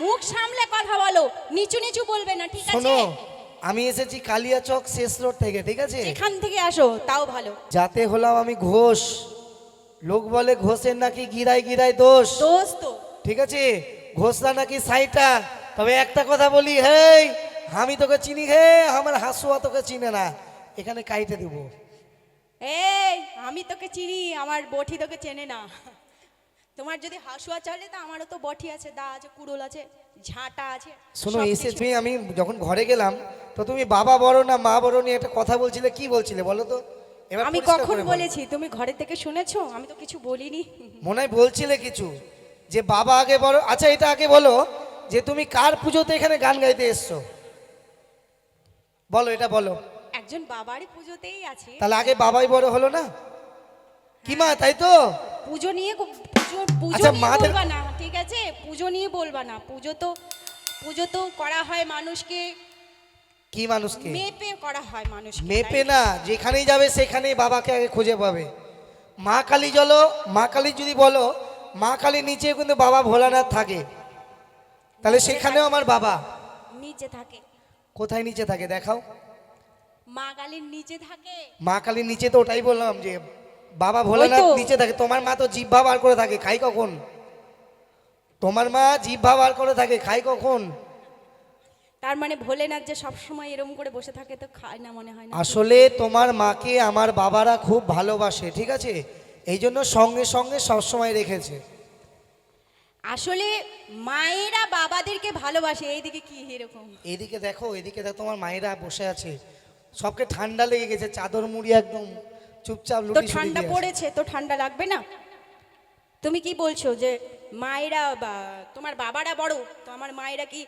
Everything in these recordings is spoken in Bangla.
মুখ সামলে কথা বলো। নিচু নিচু বলবে না ঠিক আছে? শোনো আমি এসেছি কালিয়াচক শেষ রোড থেকে ঠিক আছে? এখান থেকে আসো তাও ভালো। যাতে হলাম আমি ঘোষ। লোক বলে ঘোষের নাকি গিরাই গিরাই দোষ। দোস্ত ঠিক আছে? ঘোষরা নাকি সাইটা তবে একটা কথা বলি হেই আমি তোকে চিনি হে আমার হাসুয়া তোকে চিনে না। এখানে কাইটে দিব। এই আমি তোকে চিনি আমার বটি তোকে চেনে না। তোমার যদি হাসুয়া চলে তা আমারও তো বটি আছে দা আছে কুড়োল আছে ঝাঁটা আছে শোনো এসে তুমি আমি যখন ঘরে গেলাম তো তুমি বাবা বড় না মা বড় নিয়ে একটা কথা বলছিলে কি বলছিলে বলো তো? আমি কখন বলেছি? তুমি ঘরে থেকে শুনেছো? আমি তো কিছু বলিনি। মনে হয় বলছিলে কিছু যে বাবা আগে বলো আচ্ছা এটা আগে বলো যে তুমি কার পুজোতে এখানে গান গাইতে এসছো? বলো এটা বলো। একজন বাবারই পুজোতেই আছে। তাহলে আগে বাবাই বড় হলো না? কি মা তাই তো? পুজো নিয়ে পুজো পুজো আচ্ছা, নিয়ে মাদের- বলবা না ঠিক আছে? পুজো নিয়ে বলবা না পুজো তো পুজো তো করা হয় মানুষকে। কি মানুষকে? মেপে করা হয় মানুষকে মেপে না? যেখানেই যাবে সেখানেই বাবাকে আগে খুঁজে পাবে। মা কালী চলো মা কালী যদি বলো মা কালীর নিচে কিন্তু বাবা ভোলানাথ থাকে। তাহলে সেখানেও আমার বাবা। নিচে থাকে। কোথায় নিচে থাকে দেখাও। মা কালীর নিচে থাকে। মা কালীর নিচে তো ওটাই বললাম যে বাবা ভোলানাথ নিচে থাকে। তোমার মা তো জিভ্ভা বার করে থাকে খাই কখন? তোমার মা জিভ্ভা বার করে থাকে খাই কখন? তার মানে ভোলেনাথ যে সবসময় এরম করে বসে থাকে তো খায় না মনে হয় না? আসলে তোমার মাকে আমার বাবারা খুব ভালোবাসে ঠিক আছে? এই জন্য সঙ্গে সঙ্গে সবসময় রেখেছে। আসলে মায়েরা বাবাদেরকে ভালোবাসে এইদিকে কি এরকম? এদিকে দেখো এদিকে দেখো তোমার মায়েরা বসে আছে। সবকে ঠান্ডা লেগে গেছে চাদর মুড়ি একদম। চুপচাপ তো ঠান্ডা পড়েছে তো ঠান্ডা লাগবে না? তুমি কি বলছো যে মায়েরা বা তোমার বাবারা বড় তো আমার মায়েরা কি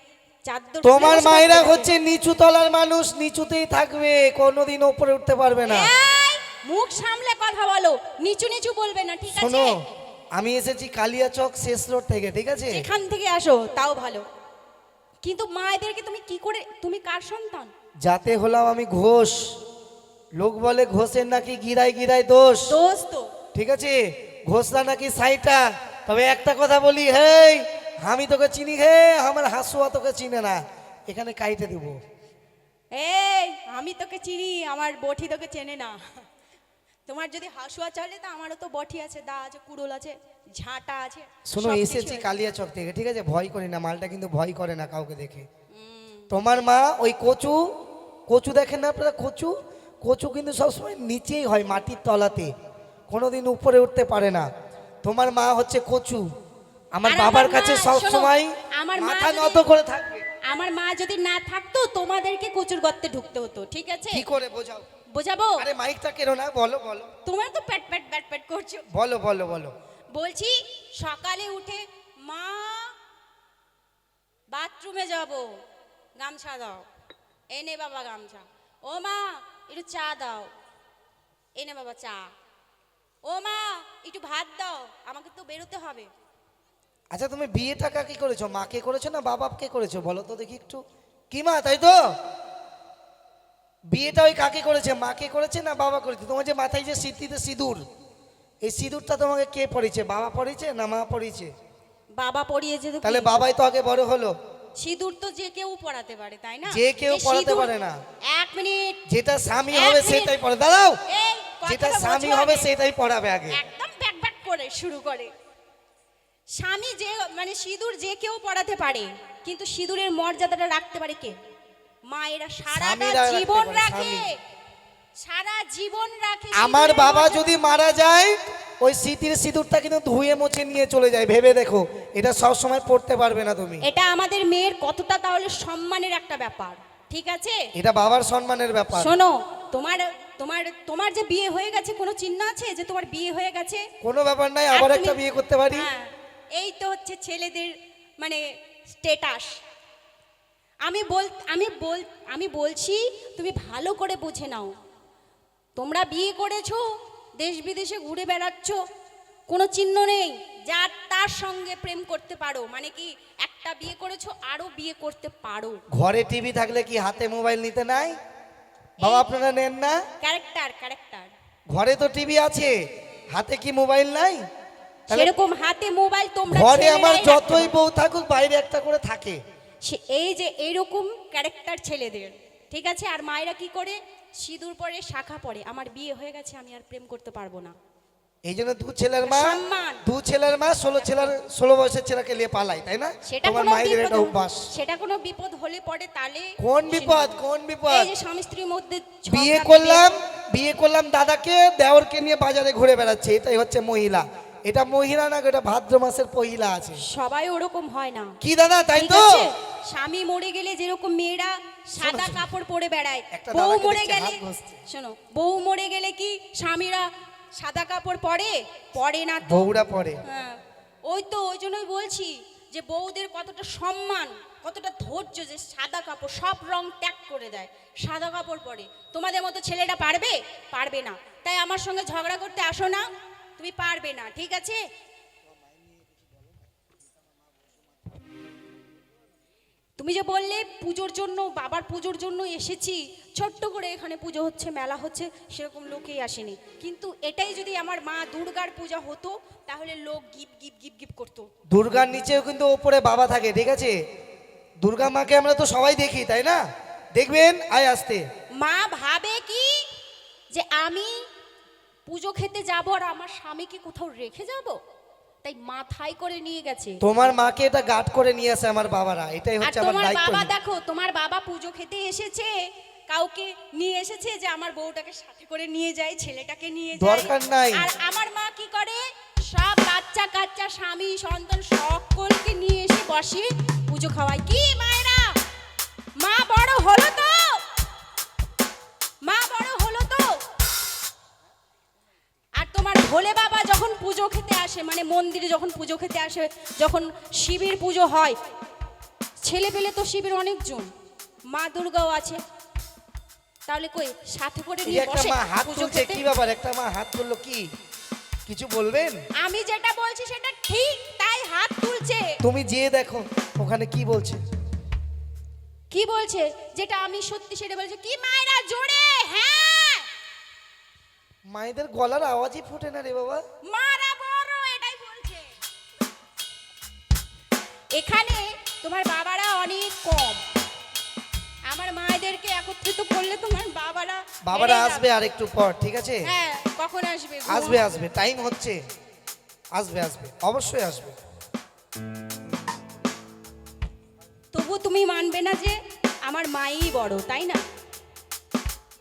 চাদর তোমার মায়েরা হচ্ছে নিচু তলার মানুষ নিচুতেই থাকবে কোনোদিন ওপরে উঠতে পারবে না। মুখ সামলে কথা বলো নিচু নিচু বলবে না ঠিক আছে? শোনো আমি এসেছি কালিয়াচক শেষ রোড থেকে ঠিক আছে? এখান থেকে আসো তাও ভালো। কিন্তু মায়েদেরকে তুমি কি করে তুমি কার সন্তান? যাতে হলাম আমি ঘোষ। লোক বলে ঘোষের নাকি গিরাই গিরাই দোষ? দোস্ত ঠিক আছে? ঘোষরা নাকি সাইটা? তবে একটা কথা বলি হেই আমি তোকে চিনি হে আমার হাসুয়া তোকে চিনে না। এখানে কাইটে দেবো। এই আমি তোকে চিনি আমার বটি তোকে চেনে না। তোমার যদি হাসুয়া চলে তা আমারও তো বটি আছে দা আছে কুড়োল আছে ঝাঁটা আছে শোনো এসেছি। কালিয়াচক থেকে ঠিক আছে? ভয় করি না মালটা কিন্তু ভয় করে না কাউকে দেখে। তোমার মা ওই কচু কচু দেখেন না আপনারা কচু? কচু কিন্তু সবসময় নিচেই হয় মাটির তলাতে। কোনোদিন উপরে উঠতে পারে না। তোমার মা হচ্ছে কচু। আমার বাবার কাছে মা, সব শোনো, সময় আমার মাথা নত করে থাকবে। আমার মা যদি না থাকতো তোমাদেরকে কচুর গর্তে ঢুকতে হতো ঠিক আছে? কি করে বোঝাও? বোঝাবো? আরে মাইকটা কেরো না বলো বলো। তোমার তো প্যাট প্যাট প্যাট প্যাট করছ। বলো বলো বলো। বলছি সকালে উঠে মা বাথরুমে যাব। গামছা দাও। এনে বাবা গামছা। ও মা একটু চা দাও। এনে বাবা চা। ও মা একটু ভাত দাও আমাকে তো বেরোতে হবে। আচ্ছা তুমি বিয়েটা কাকে করেছ? মাকে করেছ না বাবাকে করেছ? বলো তো দেখি একটু। কি মা তাই তো? বিয়েটা ওই কাকে করেছে? মাকে করেছে না বাবা করেছে? তোমার যে মাথায় যে স্মৃতিতে সিঁদুর এই সিঁদুরটা তোমাকে কে পড়েছে বাবা পড়েছে না মা পড়েছে বাবা পড়িয়েছে তাহলে বাবাই তো আগে বড় হলো। সিঁদুর তো যে কেউ পড়াতে পারে তাই না? যে কেউ পড়াতে পারে না। এক মিনিট। যেটা স্বামী হবে সেটাই পড়ে। দাঁড়াও। যেটা স্বামী হবে সেটাই পড়াবে আগে। একদম করে শুরু করে। স্বামী যে মানে সিঁদুর যে কেউ পড়াতে পারে কিন্তু সিঁদুরের মর্যাদাটা রাখতে পারে কে? মায়েরা সারাটা স্বামীরা জীবন রাখে। সারা জীবন রাখে আমার বাবা যদি মারা যায় ওই স্মৃতির সিঁদুরটা কিন্তু ধুয়ে মুছে নিয়ে চলে যায় ভেবে দেখো। এটা সব সময় পড়তে পারবে না তুমি। এটা আমাদের মেয়ের কতটা তাহলে সম্মানের একটা ব্যাপার ঠিক আছে? এটা বাবার সম্মানের ব্যাপার। শোনো তোমার তোমার তোমার যে বিয়ে হয়ে গেছে কোনো চিহ্ন আছে যে তোমার বিয়ে হয়ে গেছে? কোনো ব্যাপার নাই আবার একটা বিয়ে করতে পারি। হ্যাঁ, এই তো হচ্ছে ছেলেদের মানে স্টেটাস আমি বল আমি বল আমি বলছি তুমি ভালো করে বুঝে নাও। তোমরা বিয়ে করেছ দেশ বিদেশে ঘুরে বেড়াচ্ছ কোনো চিহ্ন নেই যার তার সঙ্গে প্রেম করতে পারো। মানে কি একটা বিয়ে করেছ আরও বিয়ে করতে পারো। ঘরে টিভি থাকলে কি হাতে মোবাইল নিতে নাই? বাবা আপনারা নেন না? Character character. ঘরে তো টিভি আছে হাতে কি মোবাইল নাই? সেরকম হাতে মোবাইল তোমরা ঘরে আমার যতই বউ থাকুক বাইরে একটা করে থাকে। সে এই যে এইরকম ক্যারেক্টার ছেলেদের ঠিক আছে? আর মায়েরা কি করে? সিঁদুর পরে শাখা পরে আমার বিয়ে হয়ে গেছে আমি আর প্রেম করতে পারব না। এই জন্য দু ছেলের মা সম্মান। দু ছেলের মা ষোলো ছেলের ষোলো বয়সের ছেলেকে নিয়ে পালাই তাই না? সেটা তোমার কোনো মায়েদের এটা অভ্যাস। সেটা কোনো বিপদ হলে পড়ে তাহলে কোন বিপদ কোন বিপদ? এই যে স্বামী স্ত্রীর মধ্যে বিয়ে করলাম বিয়ে করলাম দাদাকে দেওরকে নিয়ে বাজারে ঘুরে বেড়াচ্ছে এটাই হচ্ছে মহিলা। এটা মহিলা না এটা ভাদ্র মাসের পহিলা আছে। সবাই ওরকম হয় না। কি দাদা তাই তো? স্বামী মরে গেলে যেরকম মেয়েরা সাদা কাপড় পরে বেড়ায়। বউ মরে গেলে শোনো বউ মরে গেলে কি স্বামীরা সাদা কাপড় পরে? পরে না তো। বউরা পরে। হ্যাঁ। ওই তো ওই জন্যই বলছি যে বউদের কতটা সম্মান কতটা ধৈর্য যে সাদা কাপড় সব রং ত্যাগ করে দেয়। সাদা কাপড় পরে। তোমাদের মতো ছেলেটা পারবে? পারবে না। তাই আমার সঙ্গে ঝগড়া করতে আসো না। তুমি পারবে না ঠিক আছে? তুমি যে বললে পুজোর জন্য বাবার পুজোর জন্য এসেছি ছোট্ট করে এখানে পুজো হচ্ছে মেলা হচ্ছে সেরকম লোকেই আসেনি। কিন্তু এটাই যদি আমার মা দুর্গার পূজা হতো তাহলে লোক গিপ গিপ গিপ গিপ করতো। দুর্গার নিচেও কিন্তু ওপরে বাবা থাকে ঠিক আছে? দুর্গা মাকে আমরা তো সবাই দেখি তাই না? দেখবেন? আয় আসতে। মা ভাবে কি? যে আমি পুজো খেতে যাব আর আমার স্বামীকে কোথাও রেখে যাব? তাই মাথায় করে নিয়ে গেছে। তোমার মাকে এটা করে নিয়ে আসে আমার বাবারা এটাই হচ্ছে আমার তোমার বাবা দেখো তোমার বাবা পুজো খেতে এসেছে কাউকে নিয়ে এসেছে যে আমার বউটাকে সাথে করে নিয়ে যায় ছেলেটাকে নিয়ে যায়। দরকার নাই। আর আমার মা কি করে? সব বাচ্চা কাচ্চা স্বামী সন্তান সকলকে নিয়ে এসে বসে পুজো খাওয়ায়। কি মায়েরা? মা বড় হলো তো? মা বড় হলো তো? আর তোমার ভোলে বাবা পুজো খেতে আসে মানে মন্দিরে যখন পুজো খেতে আসে যখন শিবের পুজো হয় ছেলে পেলে তো শিবের অনেকজন মা দুর্গাও আছে। তাহলে কই সাথে করে নিয়ে একটা বসে মা হাত তুলছে কি ব্যাপার? একটা মা হাত তুললো কি? কিছু বলবেন? আমি যেটা বলছি সেটা ঠিক তাই হাত তুলছে। তুমি যেয়ে দেখো ওখানে কি বলছে। কি বলছে? যেটা আমি সত্যি সেটা বলছে কি মায়েরা জোরে হ্যাঁ? মায়েদের গলার আওয়াজই ফোটে না রে বাবা। মারা এখানে তোমার বাবারা অনেক কম। আমার মায়েদেরকে একত্রিত করলে তোমার বাবারা বাবারা আসবে আর একটু পর ঠিক আছে? হ্যাঁ কখন আসবে আসবে আসবে টাইম হচ্ছে। আসবে আসবে অবশ্যই আসবে। তবু তুমি মানবে না যে আমার মাই বড় তাই না?